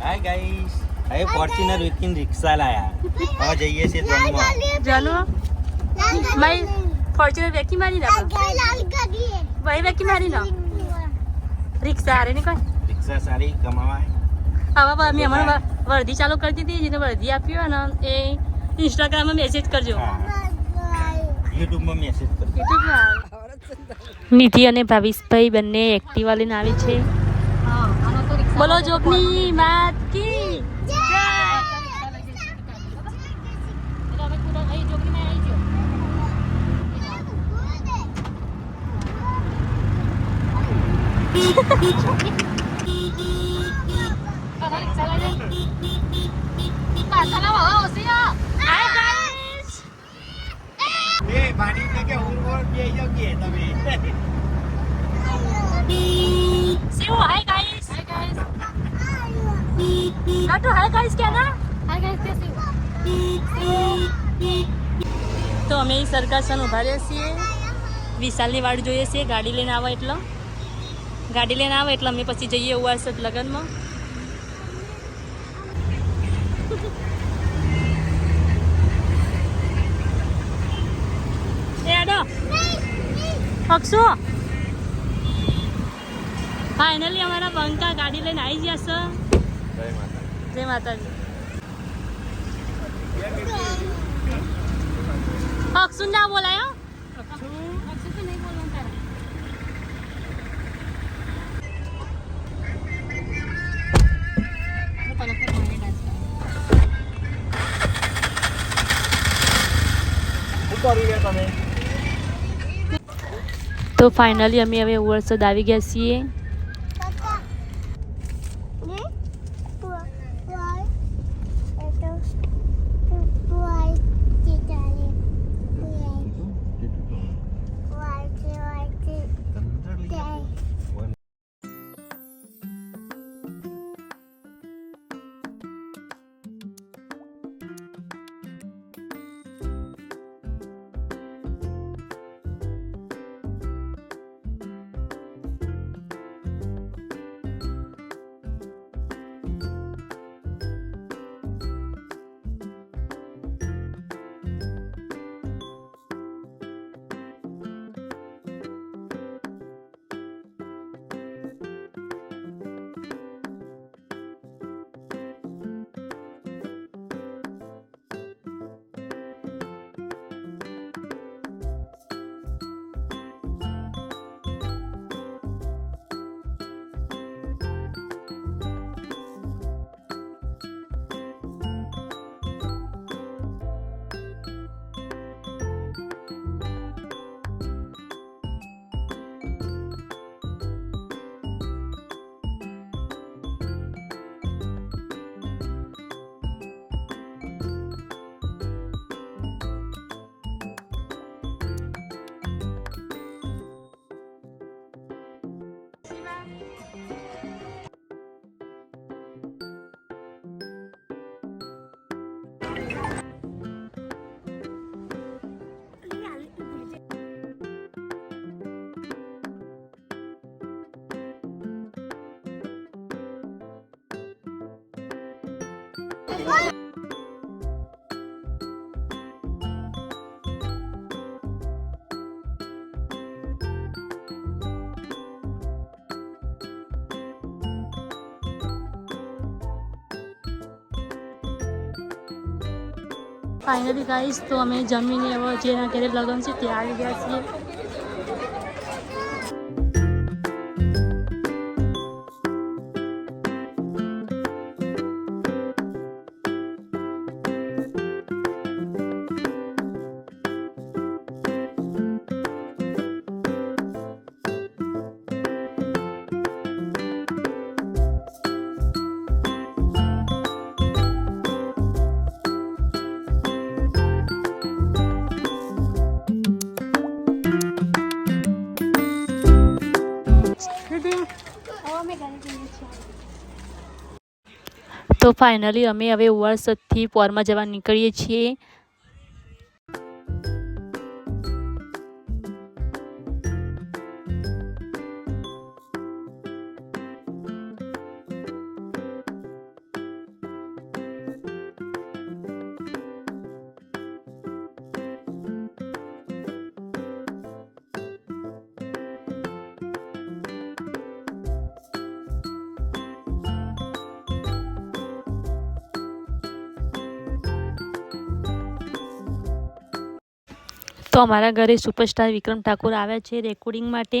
Hi guys હવે Fortuner વિકિન રિક્ષા લાયા હવે જઈએ છીએ જોનમાં ચાલો ભાઈ ફોર્ચ્યુનર વેકી મારી નાખો ભાઈ વેકી મારી ના રિક્ષા હારે ને કોઈ રિક્ષા સારી કમાવા હવે બ- મેં હમણાં વર્ધી ચાલુ કરી દીધી જેને વર્ધી આપ્યો ને એ ઇન્સ્ટાગ્રામમાં મેસેજ કરજો યુટ્યુબમાં મેસેજ કરજો યુટ્યુબમાં નિધિ અને ભાવિશભાઈ બંને એક્ટિવા લઈને આવી છે બોલો જોબની માત કી જય. Hi નાટુ hi guys કે કેસી તો અમે સરકાસન ઊભા રહ્યા છીએ. વિશાલની વાડ જોઈએ છીએ. ગાડી લઈને આવે એટલે. ગાડી લઈને આવે એટલે અમે પછી જઈએ ઉવાસદ લગ્નમાં. એ આડો. અક્ષુ ફાઇનલી અમારા બંકા ગાડી લઈને આવી ગયા છે જય માતાજી. અક્ષુ ના બોલાય તો ફાઇનલી અમે હવે વરસાદ આવી ગયા છીએ. ફાઇનલી ગાઈશ તો અમે જમીને હવે જેના ઘરે લગ્ન છે ત્યાં આવી ગયા છીએ. તો ફાઇનલી અમે હવે ઉવારસદથી પોરમાં જવા નીકળીએ છીએ. તો અમારા ઘરે સુપરસ્ટાર વિક્રમ ઠાકોર આવ્યા છે રેકોર્ડિંગ માટે.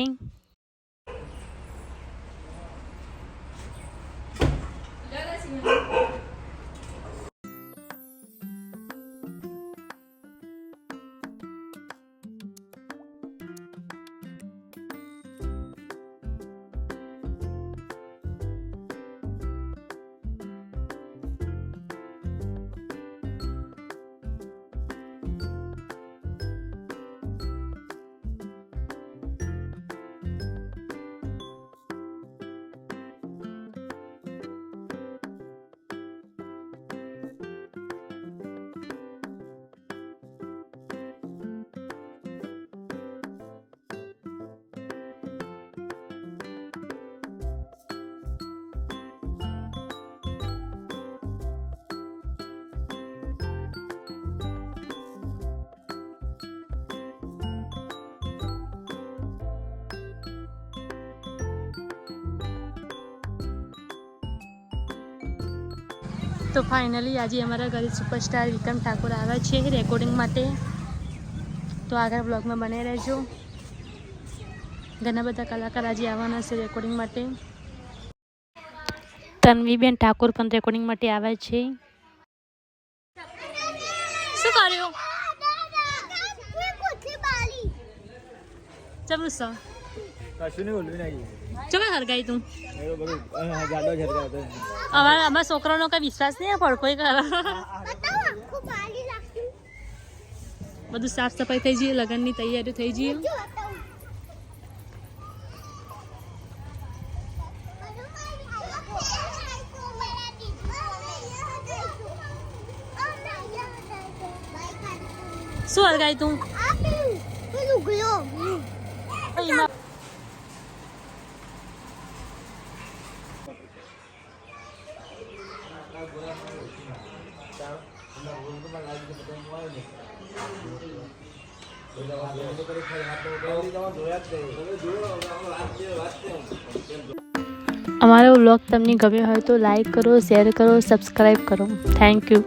તો ફાઇનલી આજે અમારા ઘરે સુપરસ્ટાર વિક્રમ ઠાકોર આવ્યા છે રેકોર્ડિંગ માટે. તો આગળ બ્લોગમાં બને રહેજો. ઘણા બધા કલાકાર આજે આવવાના છે રેકોર્ડિંગ માટે. તન્વીબેન ઠાકોર પણ રેકોર્ડિંગ માટે આવ્યા છે. શું કર્યું? ચમનું સર કશું નહીં બોલવી નહીં ચમે હરગાઈ તું. જાડો હતો. અમારા અમારા છોકરાનો કઈ વિશ્વાસ નહીં પડકોય કર. બધું સાફ સફાઈ થઈ જઈએ લગ્નની તૈયારી થઈ જઈએ શું હરગાઈ તું? અમારો વ્લોગ તમને ગમ્યો હોય તો લાઈક કરો શેર કરો સબસ્ક્રાઈબ કરો. Thank you